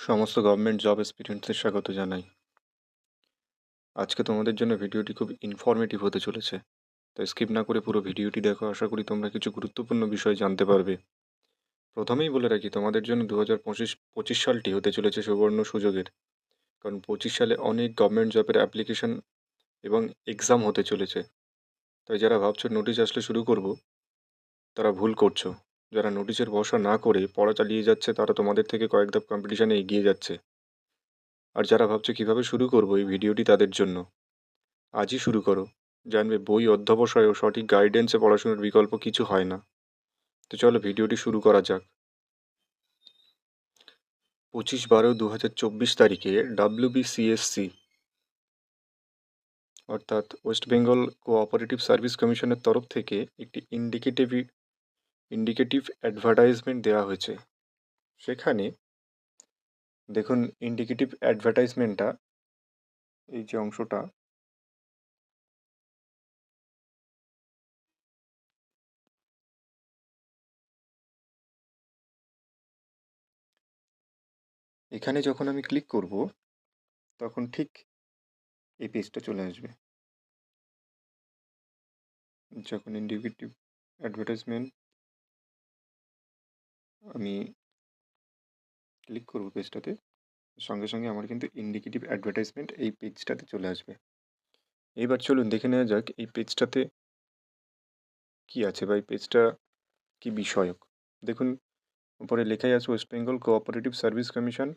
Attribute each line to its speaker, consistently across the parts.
Speaker 1: সমস্ত government job এক্সপিরিয়েন্সের স্বাগত জানাই। আজকে তোমাদের জন্য ভিডিওটি খুব ইনফরমেটিভ হতে চলেছে। তাই স্কিপ না করে পুরো ভিডিওটি দেখো। আশা করি তোমরা কিছু গুরুত্বপূর্ণ বিষয় জানতে পারবে। প্রথমেই বলে রাখি, তোমাদের জন্য দু হাজার পঁচিশ সালটি হতে চলেছে সুবর্ণ সুযোগের। কারণ পঁচিশ সালে অনেক গভর্নমেন্ট জবের অ্যাপ্লিকেশন এবং এক্সাম হতে চলেছে। তাই যারা ভাবছ নোটিশ আসলে শুরু করব, তারা ভুল করছ। যারা নোটিশের ভরসা না করে পড়া চালিয়ে যাচ্ছে, তারা তোমাদের থেকে কয়েক ধাপ কম্পিটিশানে এগিয়ে যাচ্ছে। আর যারা ভাবছে কীভাবে শুরু করব এই ভিডিওটি তাদের জন্য। আজই শুরু করো। জানবে বই অধ্যবসায় ও সঠিক গাইডেন্সে পড়াশোনার বিকল্প কিছু হয় না। তো চলো ভিডিওটি শুরু করা যাক। পঁচিশ বারো দু হাজার চব্বিশ তারিখে ডাব্লিউবিসিএসসি অর্থাৎ ওয়েস্ট বেঙ্গল কোঅপারেটিভ সার্ভিস কমিশনের তরফ থেকে একটি ইন্ডিকেটিভ ইন্ডিকেটিভ অ্যাডভার্টাইজমেন্ট দেওয়া হয়েছে। সেখানে দেখুন ইন্ডিকেটিভ অ্যাডভার্টাইজমেন্টটা এই যে অংশটা, এখানে যখন আমি ক্লিক করব, তখন ঠিক এই পেজটা চলে আসবে। যখন ইন্ডিকেটিভ অ্যাডভার্টাইজমেন্ট আমি ক্লিক করব পেজটাতে সঙ্গে সঙ্গে আমার কিন্তু ইন্ডিকেটিভ অ্যাডভার্টাইজমেন্ট এই পেজটাতে চলে আসবে। এবার চলুন দেখে নেওয়া যাক, এই পেজটাতে কি আছে বা এই পেজটা কি বিষয়ক? দেখুন, উপরে লেখাই আছে West Bengal cooperative service commission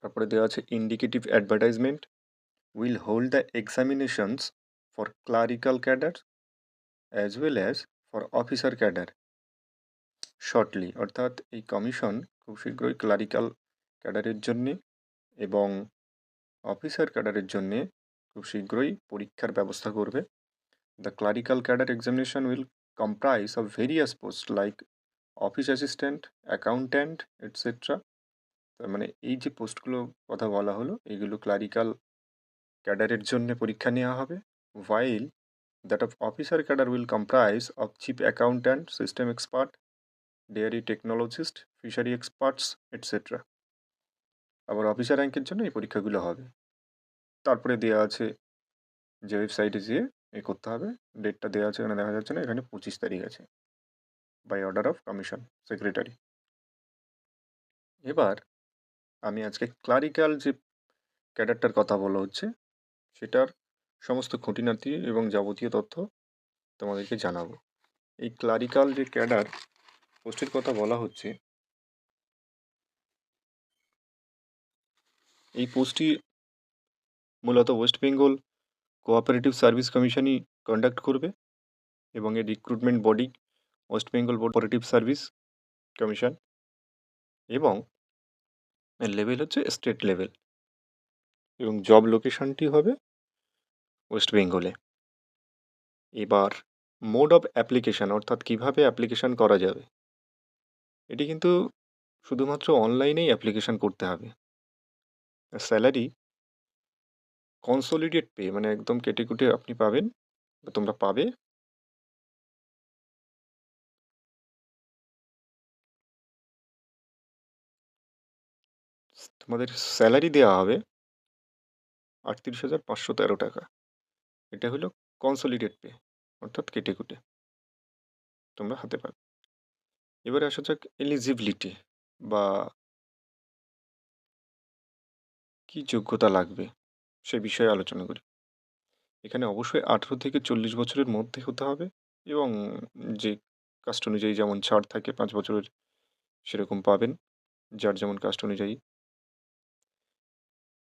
Speaker 1: তারপরে দেওয়া আছে indicative advertisement will hold the examinations for clerical cadre as well as for officer cadre shortly অর্থাৎ এই কমিশন খুব শীঘ্রই ক্লারিক্যাল ক্যাডারের জন্যে এবং অফিসার ক্যাডারের জন্যে খুব শীঘ্রই পরীক্ষার ব্যবস্থা করবে। The clerical cadre examination will comprise of various posts like office assistant accountant etcetera তার মানে এই যে পোস্টগুলো কথা বলা হলো, এইগুলো ক্লারিক্যাল ক্যাডারের জন্য পরীক্ষা নেওয়া হবে while that of officer cadre will comprise of chief accountant system expert dairy technologist fishery experts etcetera আবার অফিসার র্যাঙ্কের জন্য এই পরীক্ষাগুলো হবে। তারপরে দেওয়া আছে যে ওয়েবসাইটে যেয়ে এ করতে হবে। ডেটটা দেওয়া আছে এখানে দেখা যাচ্ছে না, এখানে পঁচিশ তারিখ আছে। By order of commission secretary এবার আমি আজকে ক্লারিক্যাল যে ক্যাডারটার কথা বলা হচ্ছে, সেটার সমস্ত খুঁটিনাটি এবং যাবতীয় তথ্য তোমাদেরকে জানাব। এই ক্লারিক্যাল যে ক্যাডার পোস্টের কথা বলা হচ্ছে। এই পোস্টটি মূলত ওয়েস্ট বেঙ্গল কোঅপারেটিভ সার্ভিস কমিশনই কন্ডাক্ট করবে এবং এর recruitment body West Bengal cooperative service commission এবং এর লেভেল হচ্ছে স্টেট লেভেল এবং জব লোকেশনটি হবে ওয়েস্ট বেঙ্গলে। এবার মোড অফ অ্যাপ্লিকেশান অর্থাৎ কীভাবে অ্যাপ্লিকেশান করা যাবে এটি কিন্তু শুধুমাত্র অনলাইনেই অ্যাপ্লিকেশান করতে হবে। স্যালারি কনসোলিডেট পে মানে একদম কেটে কুটে আপনি পাবেন, তোমরা পাবে। তোমাদের স্যালারি দেওয়া হবে আটত্রিশ হাজার পাঁচশো তেরো টাকা। এটা হলো কনসোলিডেট পে অর্থাৎ কেটে কুটে তোমরা হাতে পাবে। এবারে আসা যাক এলিজিবিলিটি বা কি যোগ্যতা লাগবে সে বিষয়ে আলোচনা করি। এখানে অবশ্যই আঠেরো থেকে চল্লিশ বছরের মধ্যে হতে হবে এবং যে কাস্ট অনুযায়ী যেমন ছাড় থাকে পাঁচ বছরের সেরকম পাবেন যার যেমন কাস্ট অনুযায়ী।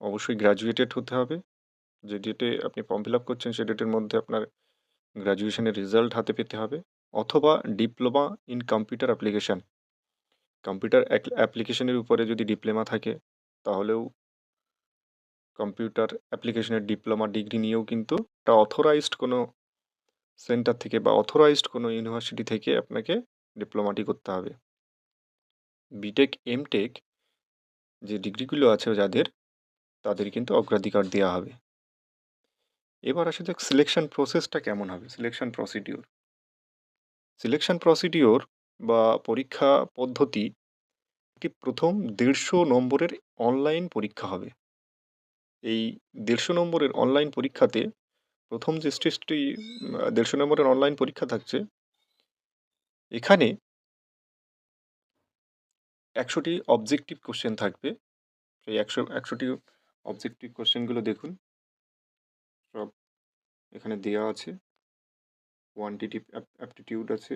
Speaker 1: অবশ্যই গ্র্যাজুয়েটেড হতে হবে। যে ডেটে আপনি ফর্ম ফিল আপ করছেন সে ডেটের মধ্যে আপনার গ্র্যাজুয়েশনের রেজাল্ট হাতে পেতে হবে। অথবা diploma in computer application. Computer অ্যাপ্লিকেশনের উপরে যদি ডিপ্লোমা থাকে, তাহলেও কম্পিউটার অ্যাপ্লিকেশনের ডিপ্লোমা ডিগ্রি নিয়েও কিন্তু একটা অথরাইজড কোনো সেন্টার থেকে বা অথরাইজড কোনো ইউনিভার্সিটি থেকে আপনাকে ডিপ্লোমাটি করতে হবে। বিটেক এমটেক যে ডিগ্রিগুলো আছে যাদের, তাদের কিন্তু অগ্রাধিকার দেওয়া হবে। এবার আসা যাক সিলেকশন প্রসেসটা কেমন হবে সিলেকশন প্রসিডিওর সিলেকশন প্রসিডিওর বা পরীক্ষা পদ্ধতি একটি প্রথম দেড়শো নম্বরের অনলাইন পরীক্ষা হবে? এই দেড়শো নম্বরের অনলাইন পরীক্ষাতে প্রথম যে স্টেজটি দেড়শো নম্বরের অনলাইন পরীক্ষা থাকছে, এখানে একশোটি অবজেক্টিভ কোশ্চেন থাকবে। সেই একশো, একশোটি অবজেক্টিভ কোশ্চেনগুলো দেখুন। সব এখানে দেওয়া আছে। কোয়ান্টিটিভ অ্যাপটিটিউড আছে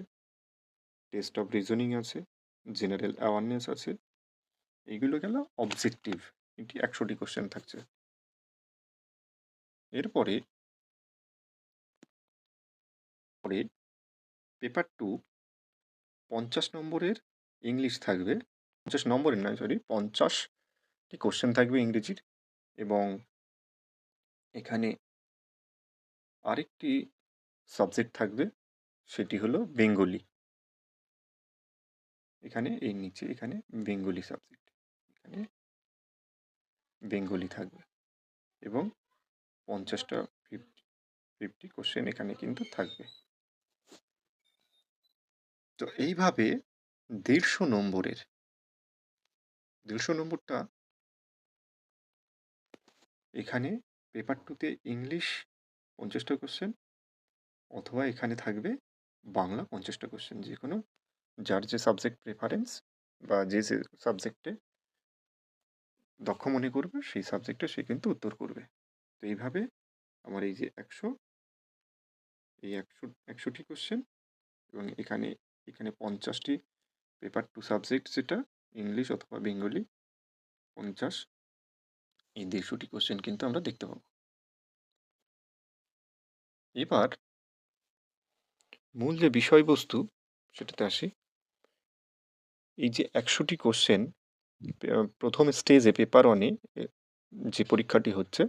Speaker 1: টেস্ট অফ রিজনিং আছে জেনারেল অ্যাওয়ারনেস আছে, এইগুলো গেল অবজেক্টিভ এটি একশোটি কোশ্চেন থাকছে। এরপরে, পরে পেপার টু পঞ্চাশ নম্বরের ইংলিশ থাকবে, পঞ্চাশ নম্বরের নয় সরি পঞ্চাশটি কোশ্চেন থাকবে ইংরেজির এবং এখানে আরেকটি সাবজেক্ট থাকবে, সেটি হলো বেঙ্গলি এখানে এই নিচে, এখানে বেঙ্গলি সাবজেক্ট এখানে বেঙ্গলি থাকবে। এবং পঞ্চাশটা ফিফটি ফিফটি কোশ্চেন এখানে কিন্তু থাকবে। তো এইভাবে দেড়শো নম্বরের, দেড়শো নম্বরটা এখানে পেপার টুতে ইংলিশ পঞ্চাশটা কোশ্চেন অথবা এখানে থাকবে বাংলা পঞ্চাশটা কোশ্চেন যে কোনো যার যে সাবজেক্ট প্রেফারেন্স বা যে যে সাবজেক্টে দক্ষ মনে করবে, সেই সাবজেক্টে সে কিন্তু উত্তর করবে। তো এইভাবে আমার এই যে একশো, এই একশো, একশোটি কোশ্চেন এবং এখানে এখানে পঞ্চাশটি পেপার টু সাবজেক্ট যেটা ইংলিশ অথবা বেঙ্গলি পঞ্চাশ, এই দেড়শোটি কোশ্চেন কিন্তু আমরা দেখতে পাবো। এবার মূল যে বিষয়বস্তু, সেটাতে আসি। এই যে একশোটি কোশ্চেন প্রথম স্টেজে পেপার ওয়ানে যে পরীক্ষাটি হচ্ছে,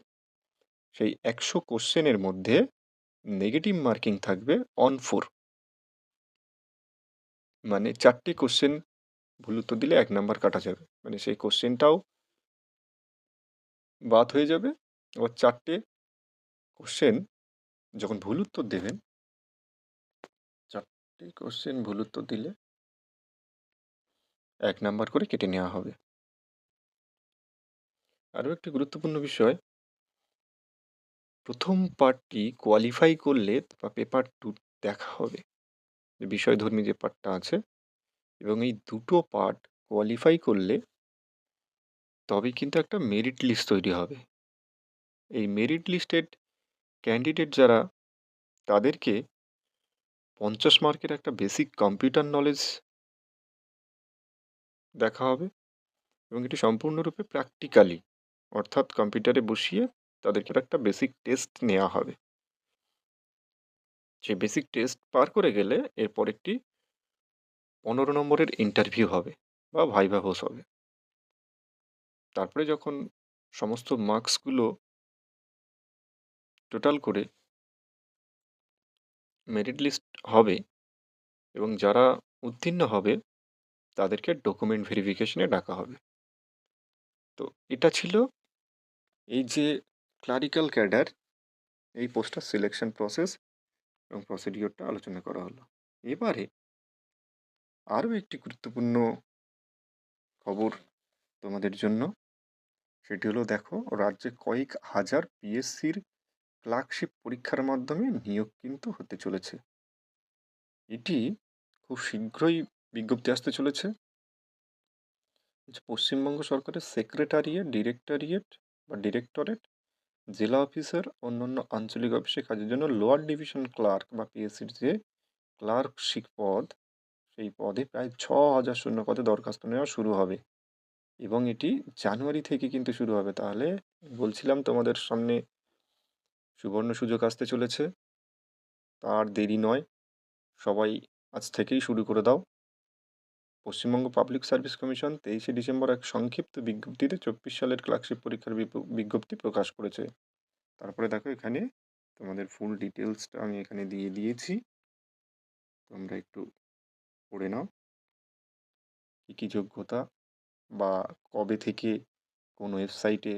Speaker 1: সেই একশো কোশ্চেনের মধ্যে নেগেটিভ মার্কিং থাকবে অন ফোর মানে চারটি কোশ্চেন ভুল উত্তর দিলে এক নাম্বার কাটা যাবে। মানে সেই কোশ্চেনটাও বাদ হয়ে যাবে। আবার চারটে কোশ্চেন যখন ভুল উত্তর দেবেন চারটে কোশ্চেন ভুল উত্তর দিলে এক নাম্বার করে কেটে নেওয়া হবে। আরও একটি গুরুত্বপূর্ণ বিষয়, প্রথম পার্টটি কোয়ালিফাই করলে বা পেপার টু দেখা হবে। যে বিষয়ধর্মী যে পার্টটা আছে এবং এই দুটো পার্ট কোয়ালিফাই করলে তবে কিন্তু একটা মেরিট লিস্ট তৈরি হবে। এই মেরিট লিস্টেড ক্যান্ডিডেট যারা, তাদেরকে পঞ্চাশ মার্কের একটা বেসিক কম্পিউটার নলেজ দেখা হবে এবং এটি সম্পূর্ণরূপে প্র্যাকটিক্যালি অর্থাৎ কম্পিউটারে বসিয়ে তাদেরকে একটা বেসিক টেস্ট নেওয়া হবে। সেই বেসিক টেস্ট পার করে গেলে এরপর একটি পনেরো নম্বরের ইন্টারভিউ হবে বা ভাইভা হোস হবে। তারপরে যখন সমস্ত মার্কসগুলো টোটাল করে মেরিট লিস্ট হবে এবং যারা উত্তীর্ণ হবে, তাদেরকে ডকুমেন্ট ভেরিফিকেশনে ডাকা হবে। তো এটা ছিল এই যে ক্লারিক্যাল ক্যাডার এই পোস্টার সিলেকশন প্রসেস এবং প্রসিডিওরটা আলোচনা করা হলো। এবারে আরও একটি গুরুত্বপূর্ণ খবর তোমাদের জন্য, সেটি হলো দেখো, রাজ্যে কয়েক হাজার পিএসসির ক্লার্কশিপ পরীক্ষার মাধ্যমে নিয়োগ কিন্তু হতে চলেছে। এটি খুব শীঘ্রই বিজ্ঞপ্তি আসতে চলেছে। পশ্চিমবঙ্গ সরকারের সেক্রেটারিয়েট ডিরেক্টরিয়েট বা ডিরেক্টরেট জেলা অফিসার অন্যান্য আঞ্চলিক অফিসে কাজের জন্য লোয়ার ডিভিশন ক্লার্ক বা পিএসসির যে ক্লার্কশিপ পদ, সেই পদে প্রায় ছ হাজার শূন্য পদে দরখাস্ত নেওয়া শুরু হবে। এবং এটি জানুয়ারি থেকে কিন্তু শুরু হবে। তাহলে বলছিলাম তোমাদের সামনে সুবর্ণ সুযোগ আসতে চলেছে। তার দেরি নয়। সবাই আজ থেকেই শুরু করে দাও। পশ্চিমবঙ্গ পাবলিক সার্ভিস কমিশন তেইশে ডিসেম্বর এক সংক্ষিপ্ত বিজ্ঞপ্তিতে চব্বিশ সালের ক্লার্কশিপ পরীক্ষার বিজ্ঞপ্তি প্রকাশ করেছে। তারপরে দেখো এখানে তোমাদের ফুল ডিটেলসটা আমি এখানে দিয়ে দিয়েছি। তোমরা একটু পড়ে নাও। কী কী যোগ্যতা বা কবে থেকে কোন ওয়েবসাইটে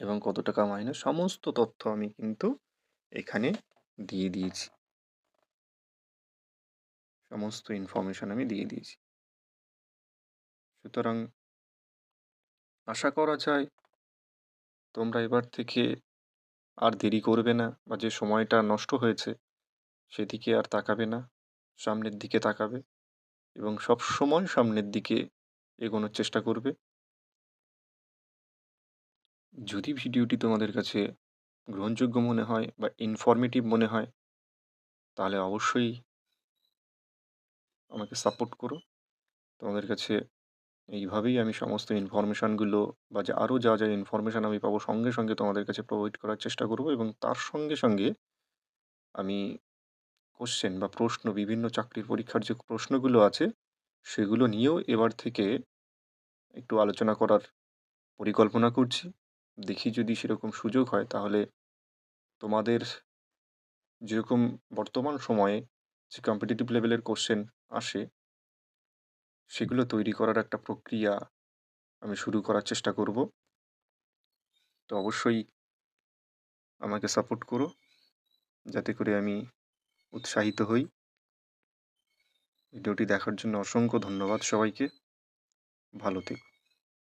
Speaker 1: এবং কত টাকা মাইনে সমস্ত তথ্য আমি কিন্তু এখানে দিয়ে দিয়েছি। সমস্ত ইনফরমেশন আমি দিয়ে দিয়েছি। সুতরাং আশা করা যায় তোমরা এবার থেকে আর দেরি করবে না বা যে সময়টা নষ্ট হয়েছে সেদিকে আর তাকাবে না, সামনের দিকে তাকাবে এবং সব সময় সামনের দিকে এগোনোর চেষ্টা করবে। যদি ভিডিওটি তোমাদের কাছে গ্রহণযোগ্য মনে হয় বা ইনফরমেটিভ মনে হয়, তাহলে অবশ্যই আমাকে সাপোর্ট করো। তোমাদের কাছে এইভাবেই আমি সমস্ত ইনফরমেশানগুলো বা যে আরও যা যা ইনফরমেশান আমি পাবো সঙ্গে সঙ্গে তোমাদের কাছে প্রোভাইড করার চেষ্টা করব এবং তার সঙ্গে সঙ্গে আমি কোশ্চেন বা প্রশ্ন, বিভিন্ন চাকরির পরীক্ষার যে প্রশ্নগুলো আছে, সেগুলো নিয়েও এবার থেকে একটু আলোচনা করার পরিকল্পনা করছি। দেখি যদি সেরকম সুযোগ হয়, তাহলে তোমাদের যেরকম বর্তমান সময়ে যে কম্পিটিটিভ লেভেলের কোশ্চেন আসে, সেগুলো তৈরি করার একটা প্রক্রিয়া আমি শুরু করার চেষ্টা করব। তো অবশ্যই আমাকে সাপোর্ট করো, যাতে করে আমি উৎসাহিত হই। ভিডিওটি দেখার জন্য অসংখ্য ধন্যবাদ সবাইকে। ভালো থেকো।